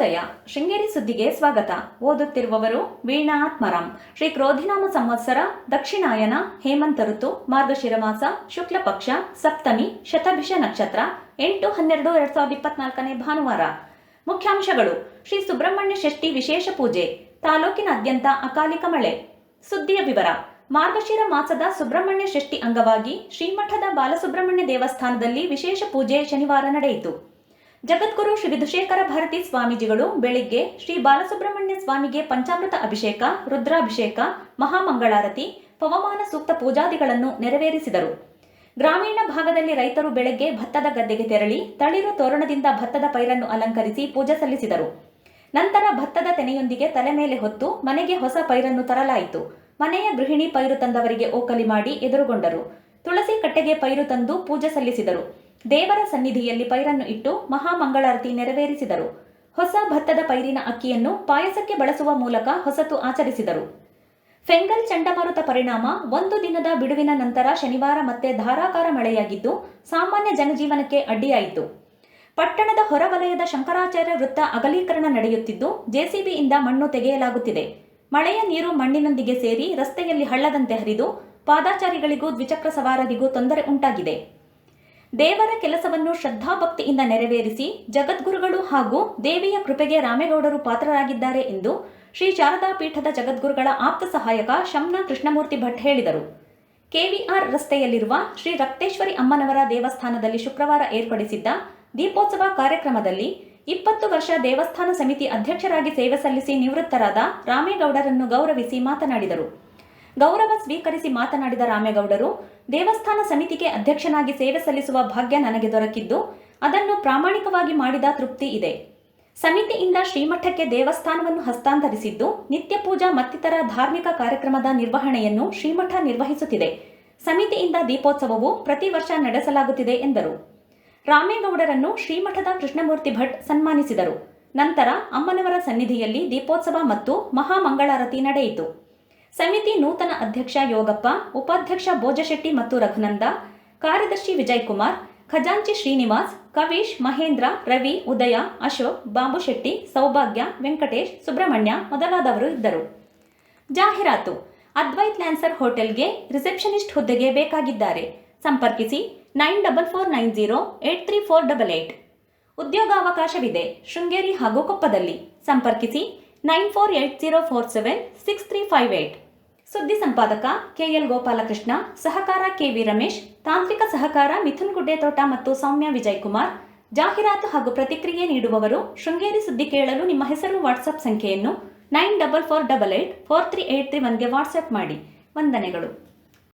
ಶುಭೋದಯ ಶೃಂಗೇರಿ ಸುದ್ದಿಗೆ ಸ್ವಾಗತ. ಓದುತ್ತಿರುವವರು ವೀಣಾ ಶ್ರೀ ಕ್ರೋಧಿನಾಮ ಸಂವತ್ಸರ, ದಕ್ಷಿಣಾಯನ, ಹೇಮಂತ ಋತು ಮಾರ್ಗಶಿರ ಮಾಸ ಶುಕ್ಲ ಪಕ್ಷ ಸಪ್ತಮಿ, ಶತಭಿಷ ನಕ್ಷತ್ರ, ಎಂಟು ಹನ್ನೆರಡು ಎರಡ್ ಸಾವಿರದ ಇಪ್ಪತ್ನಾಲ್ಕನೇ ಭಾನುವಾರ. ಮುಖ್ಯಾಂಶಗಳು, ಶ್ರೀ ಸುಬ್ರಹ್ಮಣ್ಯ ಷಷ್ಠಿ ವಿಶೇಷ ಪೂಜೆ, ತಾಲೂಕಿನಾದ್ಯಂತ ಅಕಾಲಿಕ ಮಳೆ. ಸುದ್ದಿಯ ವಿವರ, ಮಾರ್ಗಶಿರ ಮಾಸದ ಸುಬ್ರಹ್ಮಣ್ಯ ಷಷ್ಠಿ ಅಂಗವಾಗಿ ಶ್ರೀಮಠದ ಬಾಲಸುಬ್ರಹ್ಮಣ್ಯ ದೇವಸ್ಥಾನದಲ್ಲಿ ವಿಶೇಷ ಪೂಜೆ ಶನಿವಾರ ನಡೆಯಿತು. ಜಗದ್ಗುರು ಶ್ರೀ ವಿಧುಶೇಖರ ಭಾರತಿ ಸ್ವಾಮೀಜಿಗಳು, ಬೆಳಿಗ್ಗೆ ಶ್ರೀ ಬಾಲಸುಬ್ರಹ್ಮಣ್ಯ ಸ್ವಾಮಿಗೆ ಪಂಚಾಮೃತ ಅಭಿಷೇಕ, ರುದ್ರಾಭಿಷೇಕ, ಮಹಾಮಂಗಳಾರತಿ, ಪವಮಾನ ಸೂಕ್ತ ಪೂಜಾದಿಗಳನ್ನು ನೆರವೇರಿಸಿದರು. ಗ್ರಾಮೀಣ ಭಾಗದಲ್ಲಿ ರೈತರು ಬೆಳಗ್ಗೆ ಭತ್ತದ ಗದ್ದೆಗೆ ತೆರಳಿ, ತಳಿರು ತೋರಣದಿಂದ ಭತ್ತದ ಪೈರನ್ನು ಅಲಂಕರಿಸಿ ಪೂಜೆ ಸಲ್ಲಿಸಿದರು. ನಂತರ ಭತ್ತದ ತೆನೆಯೊಂದಿಗೆ ತಲೆ ಮೇಲೆ ಹೊತ್ತು ಮನೆಗೆ ಹೊಸ ಪೈರನ್ನು ತರಲಾಯಿತು. ಮನೆಯ ಗೃಹಿಣಿ ಪೈರು ತಂದವರಿಗೆ ಓಕಲಿ ಮಾಡಿ ಎದುರುಗೊಂಡರು. ತುಳಸಿ ಕಟ್ಟೆಗೆ ಪೈರು ತಂದು ಪೂಜೆ ಸಲ್ಲಿಸಿದರು. ದೇವರ ಸನ್ನಿಧಿಯಲ್ಲಿ ಪೈರನ್ನು ಇಟ್ಟು ಮಹಾಮಂಗಳಾರತಿ ನೆರವೇರಿಸಿದರು. ಹೊಸ ಭತ್ತದ ಪೈರಿನ ಅಕ್ಕಿಯನ್ನು ಪಾಯಸಕ್ಕೆ ಬಳಸುವ ಮೂಲಕ ಹೊಸತು ಆಚರಿಸಿದರು. ಫೆಂಗಲ್ ಚಂಡಮಾರುತ ಪರಿಣಾಮ ಒಂದು ದಿನದ ಬಿಡುವಿನ ನಂತರ ಶನಿವಾರ ಮತ್ತೆ ಧಾರಾಕಾರ ಮಳೆಯಾಗಿದ್ದು, ಸಾಮಾನ್ಯ ಜನಜೀವನಕ್ಕೆ ಅಡ್ಡಿಯಾಯಿತು. ಪಟ್ಟಣದ ಹೊರವಲಯದ ಶಂಕರಾಚಾರ್ಯ ವೃತ್ತ ಅಗಲೀಕರಣ ನಡೆಯುತ್ತಿದ್ದು, ಜೆಸಿಬಿಯಿಂದ ಮಣ್ಣು ತೆಗೆಯಲಾಗುತ್ತಿದೆ. ಮಳೆಯ ನೀರು ಮಣ್ಣಿನೊಂದಿಗೆ ಸೇರಿ ರಸ್ತೆಯಲ್ಲಿ ಹಳ್ಳದಂತೆ ಹರಿದು, ಪಾದಾಚಾರಿಗಳಿಗೂ ದ್ವಿಚಕ್ರ ಸವಾರರಿಗೂ ತೊಂದರೆ ಉಂಟಾಗಿದೆ. ದೇವರ ಕೆಲಸವನ್ನು ಶ್ರದ್ಧಾಭಕ್ತಿಯಿಂದ ನೆರವೇರಿಸಿ ಜಗದ್ಗುರುಗಳು ಹಾಗೂ ದೇವಿಯ ಕೃಪೆಗೆ ರಾಮೇಗೌಡರು ಪಾತ್ರರಾಗಿದ್ದಾರೆ ಎಂದು ಶ್ರೀ ಶಾರದಾ ಪೀಠದ ಜಗದ್ಗುರುಗಳ ಆಪ್ತ ಸಹಾಯಕ ಶಮ್ನ ಕೃಷ್ಣಮೂರ್ತಿ ಭಟ್ ಹೇಳಿದರು. ಕೆವಿಆರ್ ರಸ್ತೆಯಲ್ಲಿರುವ ಶ್ರೀ ರಕ್ತೇಶ್ವರಿ ಅಮ್ಮನವರ ದೇವಸ್ಥಾನದಲ್ಲಿ ಶುಕ್ರವಾರ ಏರ್ಪಡಿಸಿದ್ದ ದೀಪೋತ್ಸವ ಕಾರ್ಯಕ್ರಮದಲ್ಲಿ ಇಪ್ಪತ್ತು ವರ್ಷ ದೇವಸ್ಥಾನ ಸಮಿತಿ ಅಧ್ಯಕ್ಷರಾಗಿ ಸೇವೆ ಸಲ್ಲಿಸಿ ನಿವೃತ್ತರಾದ ರಾಮೇಗೌಡರನ್ನು ಗೌರವಿಸಿ ಮಾತನಾಡಿದರು. ಗೌರವ ಸ್ವೀಕರಿಸಿ ಮಾತನಾಡಿದ ರಾಮೇಗೌಡರು, ದೇವಸ್ಥಾನ ಸಮಿತಿಗೆ ಅಧ್ಯಕ್ಷನಾಗಿ ಸೇವೆ ಸಲ್ಲಿಸುವ ಭಾಗ್ಯ ನನಗೆ ದೊರಕಿದ್ದು, ಅದನ್ನು ಪ್ರಾಮಾಣಿಕವಾಗಿ ಮಾಡಿದ ತೃಪ್ತಿ ಇದೆ. ಸಮಿತಿಯಿಂದ ಶ್ರೀಮಠಕ್ಕೆ ದೇವಸ್ಥಾನವನ್ನು ಹಸ್ತಾಂತರಿಸಿದ್ದು, ನಿತ್ಯ ಪೂಜಾ ಮತ್ತಿತರ ಧಾರ್ಮಿಕ ಕಾರ್ಯಕ್ರಮದ ನಿರ್ವಹಣೆಯನ್ನು ಶ್ರೀಮಠ ನಿರ್ವಹಿಸುತ್ತಿದೆ. ಸಮಿತಿಯಿಂದ ದೀಪೋತ್ಸವವು ಪ್ರತಿ ವರ್ಷ ನಡೆಸಲಾಗುತ್ತಿದೆ ಎಂದರು. ರಾಮೇಗೌಡರನ್ನು ಶ್ರೀಮಠದ ಕೃಷ್ಣಮೂರ್ತಿ ಭಟ್ ಸನ್ಮಾನಿಸಿದರು. ನಂತರ ಅಮ್ಮನವರ ಸನ್ನಿಧಿಯಲ್ಲಿ ದೀಪೋತ್ಸವ ಮತ್ತು ಮಹಾಮಂಗಳಾರತಿ ನಡೆಯಿತು. ಸಮಿತಿ ನೂತನ ಅಧ್ಯಕ್ಷ ಯೋಗಪ್ಪ, ಉಪಾಧ್ಯಕ್ಷ ಭೋಜಶೆಟ್ಟಿ ಮತ್ತು ರಘುನಂದ, ಕಾರ್ಯದರ್ಶಿ ವಿಜಯ್ ಕುಮಾರ್ ಖಜಾಂಚಿ ಶ್ರೀನಿವಾಸ್, ಕವೀಶ್, ಮಹೇಂದ್ರ, ರವಿ, ಉದಯ, ಅಶೋಕ್, ಬಾಬುಶೆಟ್ಟಿ, ಸೌಭಾಗ್ಯ, ವೆಂಕಟೇಶ್, ಸುಬ್ರಹ್ಮಣ್ಯ ಮೊದಲಾದವರು ಇದ್ದರು. ಜಾಹೀರಾತು. ಅದ್ವೈತ್ ಲ್ಯಾನ್ಸರ್ ಹೋಟೆಲ್ಗೆ ರಿಸೆಪ್ಷನಿಸ್ಟ್ ಹುದ್ದೆಗೆ ಬೇಕಾಗಿದ್ದಾರೆ. ಸಂಪರ್ಕಿಸಿ nine double four nine zero eight three four double eight. ಉದ್ಯೋಗಾವಕಾಶವಿದೆ, Sringeri ಹಾಗೂ ಕೊಪ್ಪದಲ್ಲಿ. ಸಂಪರ್ಕಿಸಿ nine four eight zero four seven six three five eight. ಸುದ್ದಿ ಸಂಪಾದಕ ಕೆಎಲ್ ಗೋಪಾಲಕೃಷ್ಣ, ಸಹಕಾರ ಕೆವಿ ರಮೇಶ್, ತಾಂತ್ರಿಕ ಸಹಕಾರ ಮಿಥುನ್ ಗುಡ್ಡೆತೋಟ ಮತ್ತು ಸೌಮ್ಯ ವಿಜಯ್ ಕುಮಾರ್ ಜಾಹೀರಾತು ಹಾಗೂ ಪ್ರತಿಕ್ರಿಯೆ ನೀಡುವವರು ಶೃಂಗೇರಿ ಸುದ್ದಿ ಕೇಳಲು ನಿಮ್ಮ ಹೆಸರು, ವಾಟ್ಸಪ್ ಸಂಖ್ಯೆಯನ್ನು nine double four double eight four three eight three ಒನ್ಗೆ WhatsApp ಮಾಡಿ. ವಂದನೆಗಳು.